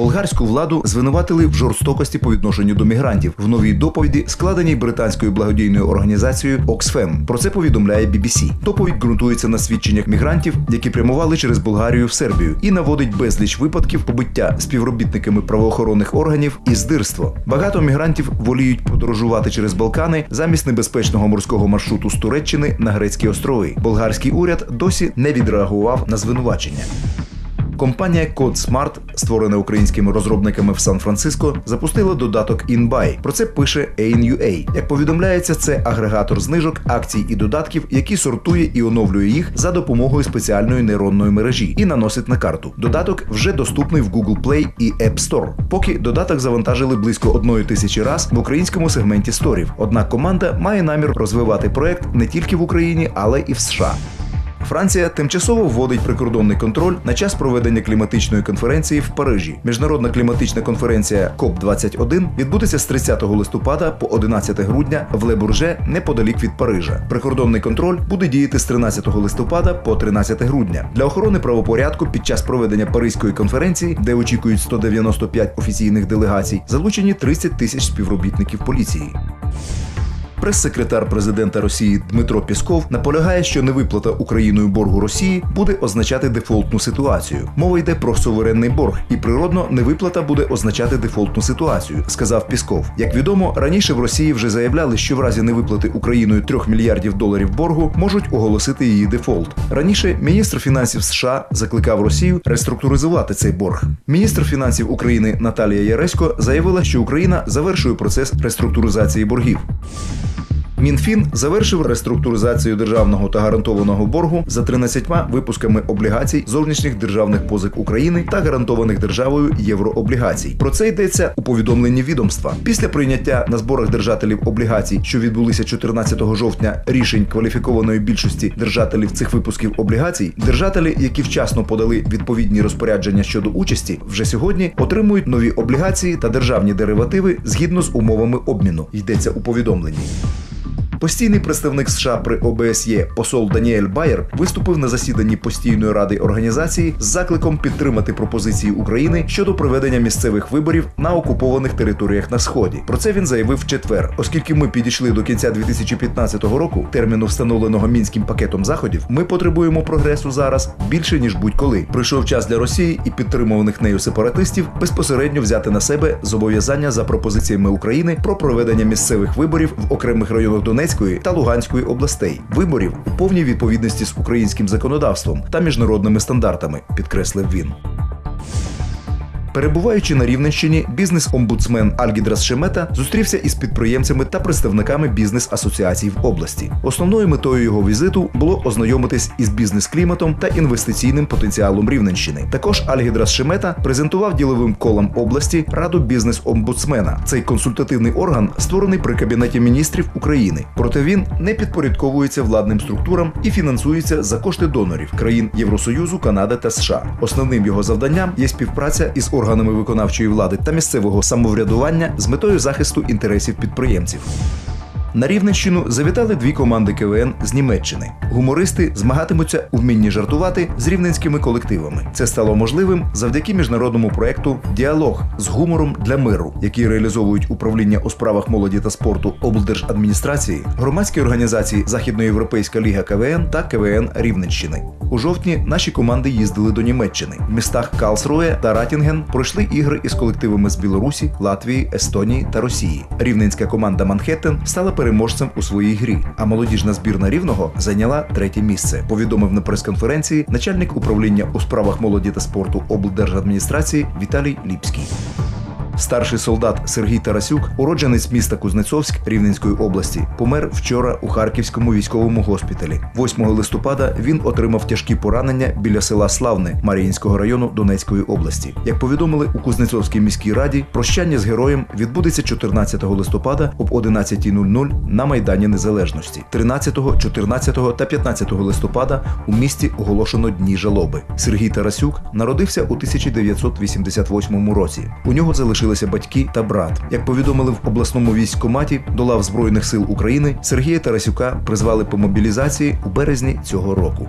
Болгарську владу звинуватили в жорстокості по відношенню до мігрантів в новій доповіді, складеній британською благодійною організацією Oxfam. Про це повідомляє BBC. Доповідь ґрунтується на свідченнях мігрантів, які прямували через Болгарію в Сербію, і наводить безліч випадків побиття співробітниками правоохоронних органів і здирство. Багато мігрантів воліють подорожувати через Балкани замість небезпечного морського маршруту з Туреччини на грецькі острови. Болгарський уряд досі не відреагував на звинувачення. Компанія CodeSmart, створена українськими розробниками в Сан-Франциско, запустила додаток InBuy. Про це пише AIN.UA. Як повідомляється, це агрегатор знижок, акцій і додатків, який сортує і оновлює їх за допомогою спеціальної нейронної мережі і наносить на карту. Додаток вже доступний в Google Play і App Store. Поки додаток завантажили близько одної тисячі раз в українському сегменті сторів. Однак команда має намір розвивати проект не тільки в Україні, але і в США. Франція тимчасово вводить прикордонний контроль на час проведення кліматичної конференції в Парижі. Міжнародна кліматична конференція КОП 21 відбудеться з 30 листопада по 11 грудня в Лебурже неподалік від Парижа. Прикордонний контроль буде діяти з 13 листопада по 13 грудня для охорони правопорядку під час проведення Паризької конференції, де очікують 195 офіційних делегацій, залучені 30 тисяч співробітників поліції. Прес-секретар президента Росії Дмитро Пісков наполягає, що невиплата Україною боргу Росії буде означати дефолтну ситуацію. Мова йде про суверенний борг, і природно невиплата буде означати дефолтну ситуацію, сказав Пісков. Як відомо, раніше в Росії вже заявляли, що в разі невиплати Україною 3 мільярдів доларів боргу можуть оголосити її дефолт. Раніше міністр фінансів США закликав Росію реструктуризувати цей борг. Міністр фінансів України Наталія Яресько заявила, що Україна завершує процес реструктуризації боргів. Мінфін завершив реструктуризацію державного та гарантованого боргу за 13 випусками облігацій зовнішніх державних позик України та гарантованих державою єврооблігацій. Про це йдеться у повідомленні відомства. Після прийняття на зборах держателів облігацій, що відбулися 14 жовтня, рішень кваліфікованої більшості держателів цих випусків облігацій, держателі, які вчасно подали відповідні розпорядження щодо участі, вже сьогодні отримують нові облігації та державні деривативи згідно з умовами обміну. Йдеться у повідомленні. Постійний представник США при ОБСЄ посол Даніель Байер виступив на засіданні постійної ради організації з закликом підтримати пропозиції України щодо проведення місцевих виборів на окупованих територіях на сході. Про це він заявив в четвер, оскільки ми підійшли до кінця 2015 року, терміну встановленого мінським пакетом заходів. Ми потребуємо прогресу зараз більше ніж будь-коли. Прийшов час для Росії і підтримуваних нею сепаратистів безпосередньо взяти на себе зобов'язання за пропозиціями України про проведення місцевих виборів в окремих районах Донецької та Луганської областей, виборів у повній відповідності з українським законодавством та міжнародними стандартами, підкреслив він. Перебуваючи на Рівненщині, бізнес-омбудсмен Альгідрас Шемета зустрівся із підприємцями та представниками бізнес-асоціацій в області. Основною метою його візиту було ознайомитись із бізнес-кліматом та інвестиційним потенціалом Рівненщини. Також Альгідрас Шемета презентував діловим колам області раду бізнес-омбудсмена. Цей консультативний орган створений при кабінеті міністрів України. Проте він не підпорядковується владним структурам і фінансується за кошти донорів країн Євросоюзу, Канади та США. Основним його завданням є співпраця із органами виконавчої влади та місцевого самоврядування з метою захисту інтересів підприємців. На Рівненщину завітали дві команди КВН з Німеччини. Гумористи змагатимуться у вмінні жартувати з рівненськими колективами. Це стало можливим завдяки міжнародному проекту Діалог з гумором для миру, який реалізовують управління у справах молоді та спорту облдержадміністрації, громадські організації Західноєвропейська ліга КВН та КВН Рівненщини. У жовтні наші команди їздили до Німеччини. В містах Калсрує та Ратінген пройшли ігри із колективами з Білорусі, Латвії, Естонії та Росії. Рівненська команда Манхеттен стала переможцем у своїй грі, а молодіжна збірна рівного зайняла третє місце. Повідомив на прес-конференції начальник управління у справах молоді та спорту облдержадміністрації Віталій Ліпський. Старший солдат Сергій Тарасюк, уродженець міста Кузнецовськ Рівненської області, помер вчора у Харківському військовому госпіталі. 8 листопада він отримав тяжкі поранення біля села Славне Маріїнського району Донецької області. Як повідомили у Кузнецовській міській раді, прощання з героєм відбудеться 14 листопада об 11.00 на Майдані Незалежності. 13, 14 та 15 листопада у місті оголошено дні жалоби. Сергій Тарасюк народився у 1988 році. У нього залишилися батьки та брат. Як повідомили в обласному військкоматі до лав Збройних сил України, Сергія Тарасюка призвали по мобілізації у березні цього року.